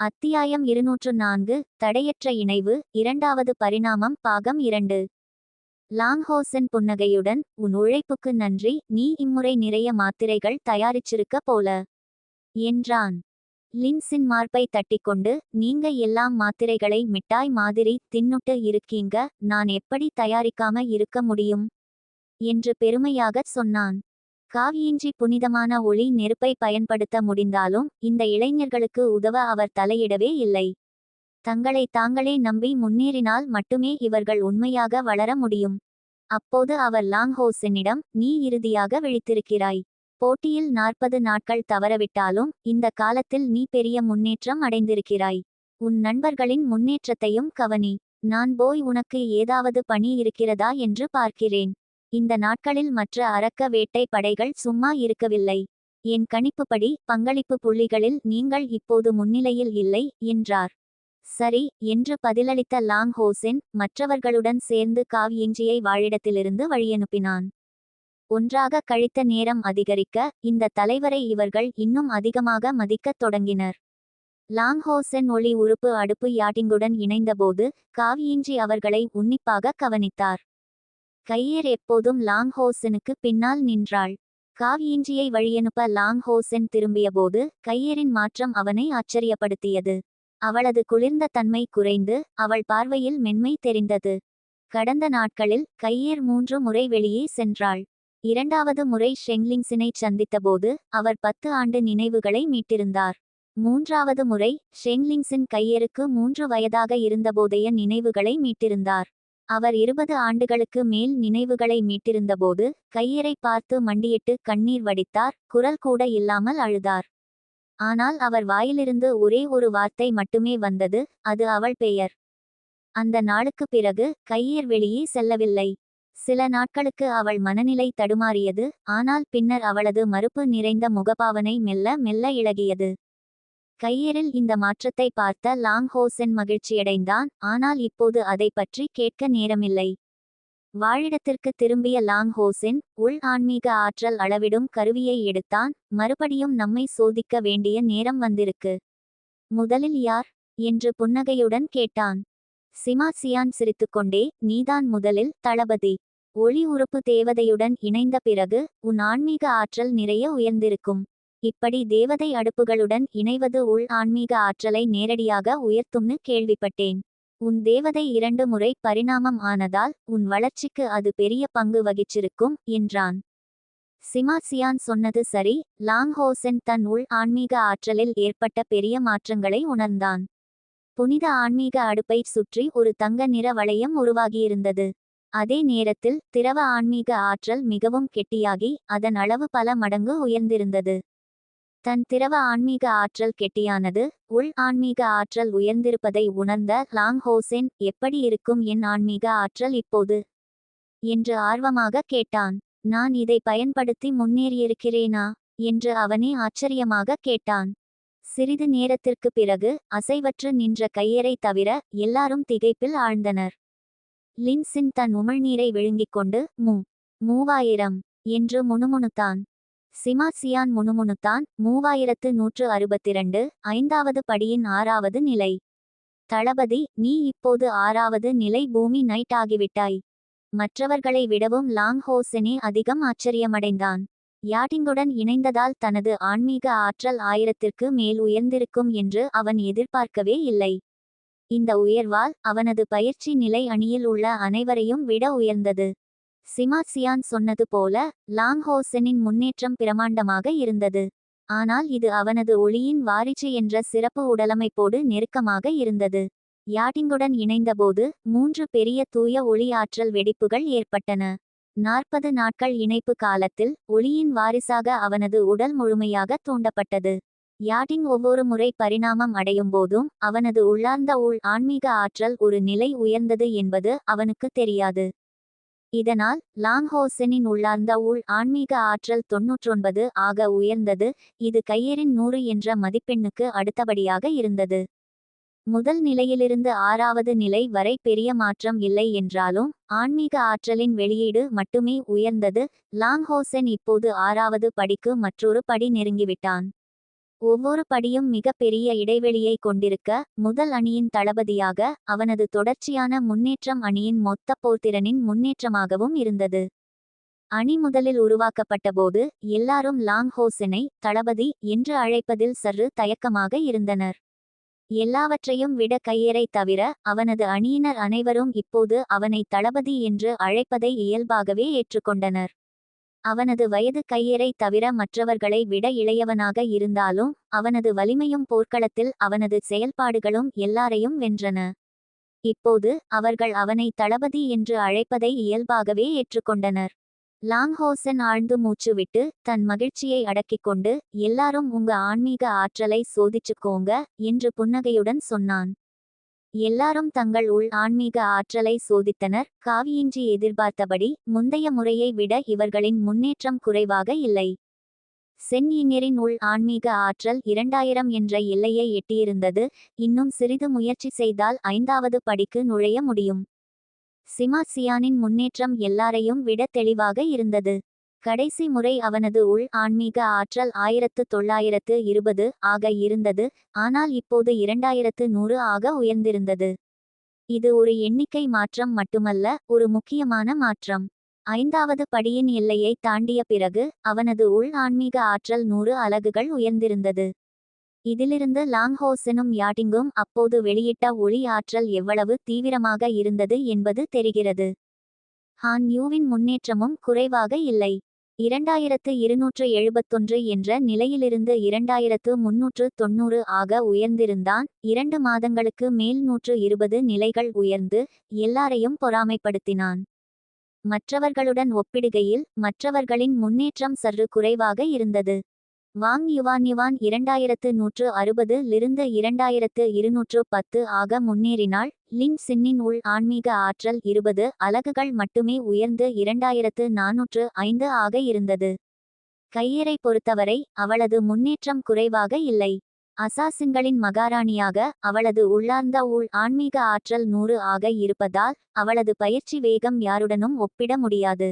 அத்தியாயம் இருநூற்று நான்கு தடையற்ற இணைவு இரண்டாவது பரிணாமம் பாகம் இரண்டு. லாங்ஹோசன் புன்னகையுடன் உன் உழைப்புக்கு நன்றி நீ இம்முறை நிறைய மாத்திரைகள் தயாரிச்சிருக்க போல என்றான். லின்சின் மார்பை தட்டிக்கொண்டு நீங்க எல்லாம் மாத்திரைகளை மிட்டாய் மாதிரி தின்னுட்டு இருக்கீங்க நான் எப்படி தயாரிக்காம இருக்க முடியும்? என்று பெருமையாகச் சொன்னான். காவியின்றி புனிதமான ஒளி நெருப்பை பயன்படுத்த முடிந்தாலும் இந்த இளைஞர்களுக்கு உதவ அவர் தலையிடவே இல்லை. தங்களை தாங்களே நம்பி முன்னேறினால் மட்டுமே இவர்கள் உண்மையாக வளர முடியும். அப்போது அவர் லாங்ஹோசனிடம் நீ இறுதியாக விழித்திருக்கிறாய். போட்டியில் நாற்பது நாட்கள் தவறவிட்டாலும் இந்த காலத்தில் நீ பெரிய முன்னேற்றம் அடைந்திருக்கிறாய். உன் நண்பர்களின் முன்னேற்றத்தையும் கவனி. நான் போய் உனக்கு ஏதாவது பணி இருக்கிறதா என்று பார்க்கிறேன். இந்த நாட்களில் மற்ற அரக்க வேட்டை படைகள் சும்மா இருக்கவில்லை. என் கணிப்புப்படி பங்களிப்பு புள்ளிகளில் நீங்கள் இப்போது முன்னிலையில் இல்லை என்றார். சரி என்று பதிலளித்த லாங் ஹோசென் மற்றவர்களுடன் சேர்ந்து காவ்யெஞ்சியை வாழிடத்திலிருந்து வழியனுப்பினான். ஒன்றாக கழித்த நேரம் அதிகரிக்க இந்த தலைவரை இவர்கள் இன்னும் அதிகமாக மதிக்கத் தொடங்கினர். லாங் ஹோசென் ஒளி உறுப்பு அடுப்பு யாட்டிங்குடன் இணைந்தபோது காவியின்றி அவர்களை உன்னிப்பாக கவனித்தார். கையர் எப்போதும் லாங்ஹோசனுக்கு பின்னால் நின்றாள். காவியின்றியை வழியனுப்ப லாங் ஹோசன் திரும்பியபோது கையரின் மாற்றம் அவனை ஆச்சரியப்படுத்தியது. அவளது குளிர்ந்த தன்மை குறைந்து அவள் பார்வையில் மென்மை தெரிந்தது. கடந்த நாட்களில் கையேர் மூன்று முறை வெளியே சென்றாள். இரண்டாவது முறை ஷெங்லிங்ஸினை சந்தித்தபோது அவர் பத்து ஆண்டு நினைவுகளை மீட்டிருந்தார். மூன்றாவது முறை ஷெங்லிங்ஸின் கையருக்கு மூன்று வயதாக இருந்தபோதைய நினைவுகளை மீட்டிருந்தார். அவர் இருபது ஆண்டுகளுக்கு மேல் நினைவுகளை மீட்டிருந்தபோது கையரை பார்த்து மண்டியிட்டு கண்ணீர் வடித்தார் குரல் கூட இல்லாமல் அழுதார். ஆனால் அவர் வாயிலிருந்து ஒரே ஒரு வார்த்தை மட்டுமே வந்தது அது அவள் பெயர். அந்த நாளுக்கு பிறகு கையர் வெளியே செல்லவில்லை. சில நாட்களுக்கு அவள் மனநிலை தடுமாறியது ஆனால் பின்னர் அவளது மறுப்பு நிறைந்த முகபாவனை மெல்ல மெல்ல இழகியது. கையரில் இந்த மாற்றத்தை பார்த்த லாங் ஹோசென் மகிழ்ச்சியடைந்தான் ஆனால் இப்போது அதை பற்றி கேட்க நேரமில்லை. வாழிடத்திற்கு திரும்பிய லாங் ஹோசென் உள் ஆன்மீக ஆற்றல் அளவிடும் கருவியை எடுத்தான் மறுபடியும் நம்மை சோதிக்க வேண்டிய நேரம் வந்திருக்கு. முதலில் யார்? என்று புன்னகையுடன் கேட்டான். சிமா சியான் சிரித்துக்கொண்டே நீதான் முதலில் தளபதி. ஒளி உறுப்பு தேவதையுடன் இணைந்த பிறகு உன் ஆன்மீக ஆற்றல் நிறைய உயர்ந்திருக்கும். இப்படி தேவதை அடுப்புகளுடன் இணைவது உள் ஆன்மீக ஆற்றலை நேரடியாக உயர்த்தும்னு கேள்விப்பட்டேன். உன் தேவதை இரண்டு முறை பரிணாமம் ஆனதால் உன் வளர்ச்சிக்கு அது பெரிய பங்கு வகிச்சிருக்கும் என்றான். சிமாசியான் சொன்னது சரி லாங்ஹோசென் தன் உள் ஆன்மீக ஆற்றலில் ஏற்பட்ட பெரிய மாற்றங்களை உணர்ந்தான். புனித ஆன்மீக அடுப்பை சுற்றி ஒரு தங்க நிற வளையம் உருவாகியிருந்தது. அதே நேரத்தில் திரவ ஆன்மீக ஆற்றல் மிகவும் கெட்டியாகி அதன் அளவு பல மடங்கு உயர்ந்திருந்தது. தன் திரவ ஆன்மீக ஆற்றல் கெட்டியானது உள் ஆன்மீக ஆற்றல் உயர்ந்திருப்பதை உணர்ந்த லாங் ஹோசென் எப்படி இருக்கும் என் ஆன்மீக ஆற்றல் இப்போது என்று ஆர்வமாக கேட்டான். நான் இதை பயன்படுத்தி முன்னேறியிருக்கிறேனா என்று அவனே ஆச்சரியமாக கேட்டான். சிறிது நேரத்திற்கு பிறகு அசைவற்று நின்ற கையரை தவிர எல்லாரும் திகைப்பில் ஆழ்ந்தனர். லின்சின் தன் உமிழ்நீரை விழுங்கிக் கொண்டு மூ மூவாயிரம் என்று முணுமுணுத்தான். சிமா சியான் முணுமுணுத்தான் மூவாயிரத்து நூற்று அறுபத்திரண்டு ஐந்தாவது படியின் ஆறாவது நிலை. தளபதி நீ இப்போது ஆறாவது நிலை பூமி நைட் ஆகிவிட்டாய். மற்றவர்களை விடவும் லாங் ஹோசனே அதிகம் ஆச்சரியமடைந்தான். யாட்டிங்குடன் இணைந்ததால் தனது ஆன்மீக ஆற்றல் ஆயிரத்திற்கு மேல் உயர்ந்திருக்கும் என்று அவன் எதிர்பார்க்கவே இல்லை. இந்த உயர்வால் அவனது பயிற்சி நிலை அணியில் உள்ள அனைவரையும் விட உயர்ந்தது. சிமாசியான் சொன்னது போல லாங்ஹோசனின் முன்னேற்றம் பிரமாண்டமாக இருந்தது. ஆனால் இது அவனது ஒளியின் வாரிச்சு என்ற சிறப்பு உடலமைப்போடு நெருக்கமாக இருந்தது. யாட்டிங்குடன் இணைந்தபோது மூன்று பெரிய தூய ஒளி ஆற்றல் வெடிப்புகள் ஏற்பட்டன. நாற்பது நாட்கள் இணைப்பு காலத்தில் ஒளியின் வாரிசாக அவனது உடல் முழுமையாக தூண்டப்பட்டது. யாட்டிங் ஒவ்வொரு முறை பரிணாமம் அடையும் போதும் அவனது உள்ளார்ந்த உள் ஆன்மீக ஆற்றல் ஒரு நிலை உயர்ந்தது என்பது அவனுக்கு தெரியாது. இதனால் லாங்ஹோசனின் உள்ளார்ந்த உள் ஆன்மீக ஆற்றல் தொன்னூற்றொன்பது ஆக உயர்ந்தது இது கையரின் நூறு என்ற மதிப்பெண்ணுக்கு அடுத்தபடியாக இருந்தது. முதல் நிலையிலிருந்து ஆறாவது நிலை வரை பெரிய மாற்றம் இல்லை என்றாலும் ஆன்மீக ஆற்றலின் வெளியீடு மட்டுமே உயர்ந்தது லாங்ஹோசன் இப்போது ஆறாவது படிக்கு மற்றொரு படி நெருங்கிவிட்டான். ஒவ்வொரு படியும் மிகப்பெரிய இடைவெளியை கொண்டிருக்க முதல் அணியின் தளபதியாக அவனது தொடர்ச்சியான முன்னேற்றம் அணியின் மொத்த போர்த்திறனின் முன்னேற்றமாகவும் இருந்தது. அணி முதலில் உருவாக்கப்பட்டபோது எல்லாரும் லாங் ஹோசனை தளபதி என்று அழைப்பதில் சற்று தயக்கமாக இருந்தனர். எல்லாவற்றையும் விட கையரை தவிர அவனது அணியினர் அனைவரும் இப்போது அவனை தளபதி என்று அழைப்பதை இயல்பாகவே ஏற்றுக்கொண்டனர். அவனது வயது கையேறை தவிர மற்றவர்களை விட இளையவனாக இருந்தாலும் அவனது வலிமையும் போர்க்களத்தில் அவனது செயல்பாடுகளும் எல்லாரையும் வென்றன. இப்போது அவர்கள் அவனை தளபதி என்று அழைப்பதை இயல்பாகவே ஏற்றுக்கொண்டனர். லாங்ஹோசன் ஆழ்ந்து மூச்சுவிட்டு தன் மகிழ்ச்சியை அடக்கிக் கொண்டு எல்லாரும் உங்க ஆன்மீக ஆற்றலை சோதிச்சுக்கோங்க என்று புன்னகையுடன் சொன்னான். எல்லாரும் தங்கள் உள் ஆன்மீக ஆற்றலை சோதித்தனர். காவியின்றி எதிர்பார்த்தபடி முந்தைய முறையை விட இவர்களின் முன்னேற்றம் குறைவாக இல்லை. சென்யிங்கரின் உள் ஆன்மீக ஆற்றல் இரண்டாயிரம் என்ற எல்லையை எட்டியிருந்தது. இன்னும் சிறிது முயற்சி செய்தால் ஐந்தாவது படிக்கு நுழைய முடியும். சிமாசியானின் முன்னேற்றம் எல்லாரையும் விட தெளிவாக இருந்தது. கடைசி முறை அவனது உள் ஆன்மீக ஆற்றல் ஆயிரத்து தொள்ளாயிரத்து இருபது ஆக இருந்தது ஆனால் இப்போது இரண்டாயிரத்து நூறு ஆக உயர்ந்திருந்தது. இது ஒரு எண்ணிக்கை மாற்றம் மட்டுமல்ல ஒரு முக்கியமான மாற்றம். ஐந்தாவது படியின் எல்லையை தாண்டிய பிறகு அவனது உள் ஆன்மீக ஆற்றல் நூறு அலகுகள் உயர்ந்திருந்தது. இதிலிருந்து லாங்ஹோசனும் யாட்டிங்கும் அப்போது வெளியிட்ட ஒளி ஆற்றல் எவ்வளவு தீவிரமாக இருந்தது என்பது தெரிகிறது. ஹான் யூவின் முன்னேற்றமும் குறைவாக இல்லை. இரண்டாயிரத்து இருநூற்று எழுபத்தொன்று என்ற நிலையிலிருந்து இரண்டாயிரத்து முன்னூற்று தொன்னூறு ஆக உயர்ந்திருந்தான். இரண்டு மாதங்களுக்கு மேல் நூற்று இருபது நிலைகள் உயர்ந்து எல்லாரையும் பொறாமைப்படுத்தினான். மற்றவர்களுடன் ஒப்பிடுகையில் மற்றவர்களின் முன்னேற்றம் சற்று குறைவாக இருந்தது. வாங் யுவான் யுவான் இரண்டாயிரத்து நூற்று அறுபது லிருந்து இரண்டாயிரத்து இருநூற்று பத்து ஆக முன்னேறினாள். லின் சின்னின் உள் ஆன்மீக ஆற்றல் இருபது அலகுகள் மட்டுமே உயர்ந்து இரண்டாயிரத்து நானூற்று ஐந்து ஆக இருந்தது. கையரை பொறுத்தவரை அவளது முன்னேற்றம் குறைவாக இல்லை. அசாசின்களின் மகாராணியாக அவளது உள்ளார்ந்த உள் ஆன்மீக ஆற்றல் நூறு ஆக இருப்பதால் அவளது பயிற்சி வேகம் யாருடனும் ஒப்பிட முடியாது.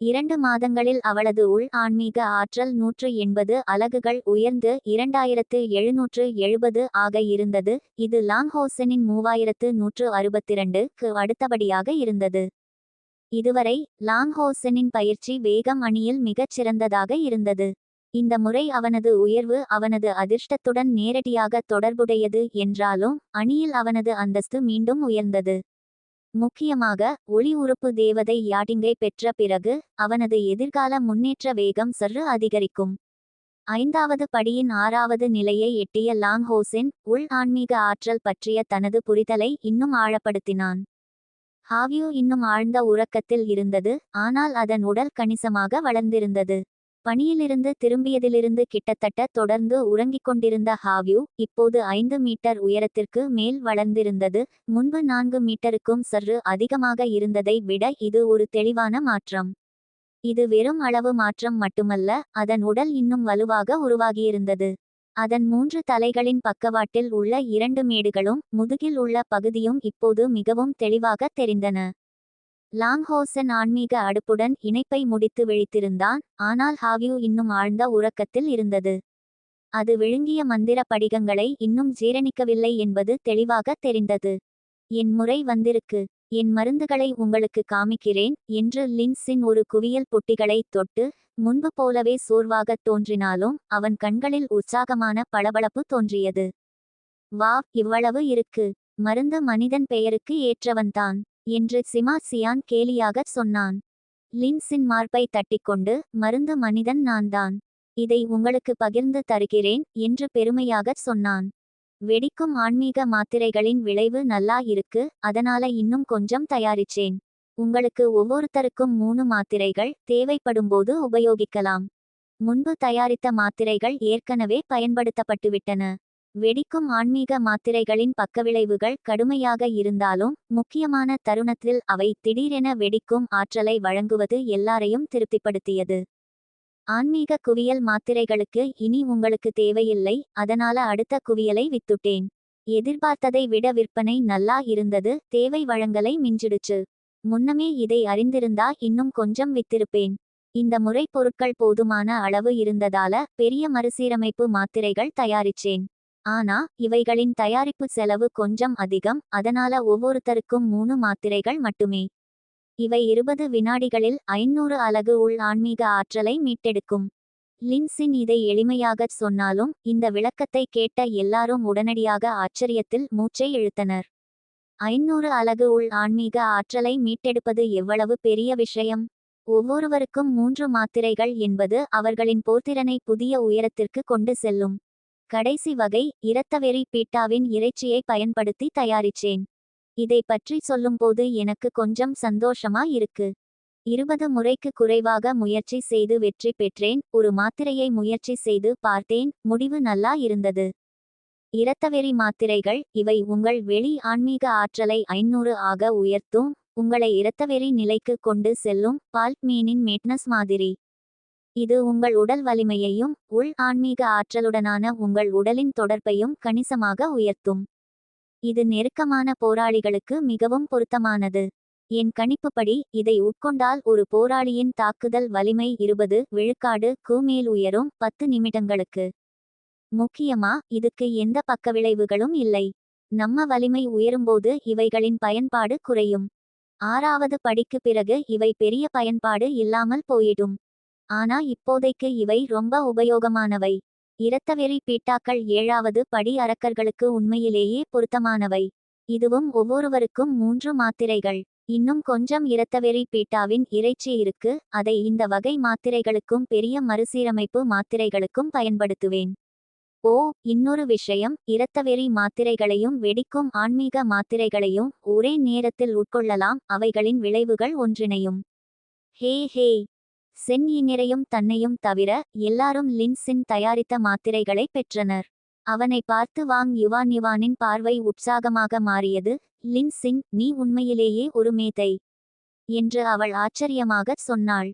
இரண்டு மாதங்களில் அவளது உள் ஆன்மீக ஆற்றல் நூற்று எண்பது அலகுகள் உயர்ந்து இரண்டாயிரத்து எழுநூற்று எழுபது ஆக இருந்தது. இது லாங்ஹோசனின் மூவாயிரத்து நூற்று அறுபத்திரண்டு க்கு அடுத்தபடியாக இருந்தது. இதுவரை லாங்ஹோசனின் பயிற்சி வேகம் அணியில் மிகச் சிறந்ததாக இருந்தது. இந்த முறை அவனது உயர்வு அவனது அதிர்ஷ்டத்துடன் நேரடியாக தொடர்புடையது என்றாலும் அணியில் அவனது அந்தஸ்து மீண்டும் உயர்ந்தது. முக்கியமாக ஒளி உறுப்பு தேவதை யாடிங்கை பெற்ற பிறகு அவனது எதிர்கால முன்னேற்ற வேகம் சற்று அதிகரிக்கும். ஐந்தாவது படியின் ஆறாவது நிலையை எட்டிய லாங் ஹோசென் உள் ஆன்மீக ஆற்றல் பற்றிய தனது புரிதலை இன்னும் ஆழப்படுத்தினான். ஹாவியூ இன்னும் ஆழ்ந்த உறக்கத்தில் இருந்தது ஆனால் அதன் உடல் கணிசமாக வளர்ந்திருந்தது. பணியிலிருந்து திரும்பியதிலிருந்து கிட்டத்தட்ட தொடர்ந்து உறங்கிக் கொண்டிருந்த ஹாவ்யூ இப்போது ஐந்து மீட்டர் உயரத்திற்கு மேல் வளர்ந்திருந்தது. முன்பு நான்கு மீட்டருக்கும் சற்று அதிகமாக இருந்ததை விட இது ஒரு தெளிவான மாற்றம். இது வெறும் அளவு மாற்றம் மட்டுமல்ல அதன் உடல் இன்னும் வலுவாக உருவாகியிருந்தது. அதன் மூன்று தலைகளின் பக்கவாட்டில் உள்ள இரண்டு மேடுகளும் முதுகில் உள்ள பகுதியும் இப்போது மிகவும் தெளிவாக தெரிந்தன. லாங்ஹோசன் ஆன்மீக அடுப்புடன் இணைப்பை முடித்து விழித்திருந்தான். ஆனால் ஹாவ்யூ இன்னும் ஆழ்ந்த உறக்கத்தில் இருந்தது. அது விழுங்கிய மந்திர படிகங்களை இன்னும் ஜீரணிக்கவில்லை என்பது தெளிவாக தெரிந்தது. என் முறை வந்திருக்கு. என் மருந்துகளை உங்களுக்கு காமிக்கிறேன் என்று லின்ஸின் ஒரு குவியல் பொட்டிகளை தொட்டு முன்பு போலவே சோர்வாகத் தோன்றினாலும் அவன் கண்களில் உற்சாகமான பளபளப்பு தோன்றியது. வா இவ்வளவு இருக்கு. மருந்து மனிதன் பெயருக்கு ஏற்றவன்தான். என்று சிமா சியான் கேலியாகச் சொன்னான். லின்ஸின் மார்பை தட்டிக்கொண்டு மருந்து மனிதன் நான்தான். இதை உங்களுக்கு பகிர்ந்து தருகிறேன் என்று பெருமையாகச் சொன்னான். வெடிக்கும் ஆன்மீக மாத்திரைகளின் விளைவு நல்லா இருக்கு அதனால இன்னும் கொஞ்சம் தயாரிச்சேன். உங்களுக்கு ஒவ்வொருத்தருக்கும் மூணு மாத்திரைகள் தேவைப்படும்போது உபயோகிக்கலாம். முன்பு தயாரித்த மாத்திரைகள் ஏற்கனவே பயன்படுத்தப்பட்டுவிட்டன. வெடிக்கும் ஆன்மீக மாத்திரைகளின் பக்கவிளைவுகள் கடுமையாக இருந்தாலும் முக்கியமான தருணத்தில் அவை திடீரென வெடிக்கும் ஆற்றலை வழங்குவது எல்லாரையும் திருப்திப்படுத்தியது. ஆன்மீக குவியல் மாத்திரைகளுக்கு இனி உங்களுக்கு தேவையில்லை அதனால அடுத்த குவியலை வித்துட்டேன் எதிர்பார்த்ததை விட விற்பனை நல்லா இருந்தது தேவை வழங்கலை மிஞ்சிடுச்சு. முன்னமே இதை அறிந்திருந்தா இன்னும் கொஞ்சம் வித்திருப்பேன். இந்த முறை பொருட்கள் போதுமான அளவு இருந்ததால பெரிய மறுசீரமைப்பு மாத்திரைகள் தயாரிச்சேன். ஆனா இவைகளின் தயாரிப்பு செலவு கொஞ்சம் அதிகம் அதனால ஒவ்வொருத்தருக்கும் மூணு மாத்திரைகள் மட்டுமே. இவை இருபது வினாடிகளில் ஐநூறு அலகு உள் ஆன்மீக ஆற்றலை மீட்டெடுக்கும். லின்சின் இதை எளிமையாகச் சொன்னாலும் இந்த விளக்கத்தை கேட்ட எல்லாரும் உடனடியாக ஆச்சரியத்தில் மூச்சை இழுத்தனர். ஐநூறு அலகு உள் ஆன்மீக ஆற்றலை மீட்டெடுப்பது எவ்வளவு பெரிய விஷயம்? ஒவ்வொருவருக்கும் மூன்று மாத்திரைகள் என்பது அவர்களின் போர்த்திறனை புதிய உயரத்திற்கு கொண்டு செல்லும். கடைசி வகை இரத்தவெறி பீட்டாவின் இறைச்சியை பயன்படுத்தி தயாரிச்சேன். இதை பற்றி சொல்லும்போது எனக்கு கொஞ்சம் சந்தோஷமா இருக்கு. இருபது முறைக்கு குறைவாக முயற்சி செய்து வெற்றி பெற்றேன். ஒரு மாத்திரையை முயற்சி செய்து பார்த்தேன். முடிவு நல்லா இருந்தது. இரத்தவெறி மாத்திரைகள் இவை உங்கள் வெளி ஆன்மீக ஆற்றலை ஐநூறு ஆக உயர்த்தும். உங்களை இரத்தவெறி நிலைக்கு கொண்டு செல்லும். பால்க்மீனின் மேட்னஸ் மாதிரி. இது உங்கள் உடல் வலிமையையும் உள் ஆன்மீக ஆற்றலுடனான உங்கள் உடலின் தொடர்பையும் கணிசமாக உயர்த்தும். இது நெருக்கமான போராளிகளுக்கு மிகவும் பொருத்தமானது. என் கணிப்புப்படி இதை உட்கொண்டால் ஒரு போராளியின் தாக்குதல் வலிமை இருபது விழுக்காடு கூமேல் உயரும் பத்து நிமிடங்களுக்கு. முக்கியமா இதுக்கு எந்த பக்கவிளைவுகளும் இல்லை. நம்ம வலிமை உயரும்போது இவைகளின் பயன்பாடு குறையும். ஆறாவது படிக்கு பிறகு இவை பெரிய பயன்பாடு இல்லாமல் போயிடும். ஆனா இப்போதைக்கு இவை ரொம்ப உபயோகமானவை. இரத்தவெறி பீட்டாக்கள் ஏழாவது படி அரக்கர்களுக்கு உண்மையிலேயே பொருத்தமானவை. இதுவும் ஒவ்வொருவருக்கும் மூன்று மாத்திரைகள். இன்னும் கொஞ்சம் இரத்தவெறி பீட்டாவின் இறைச்சி இருக்கு அதை இந்த வகை மாத்திரைகளுக்கும் பெரிய மறுசீரமைப்பு மாத்திரைகளுக்கும் பயன்படுத்துவேன். ஓ இன்னொரு விஷயம் இரத்தவெறி மாத்திரைகளையும் வெடிக்கும் ஆன்மீக மாத்திரைகளையும் ஒரே நேரத்தில் உட்கொள்ளலாம் அவைகளின் விளைவுகள் ஒன்றிணையும். ஹே ஹே! சென் இந்நிறையும் தன்னையும் தவிர எல்லாரும் லின்சின் தயாரித்த மாத்திரைகளை பெற்றனர். அவனை பார்த்து வாங் யுவான் யுவானின் பார்வை உற்சாகமாக மாறியது. லின்சின் நீ உண்மையிலேயே ஒரு மேதை என்று அவள் ஆச்சரியமாகச் சொன்னாள்.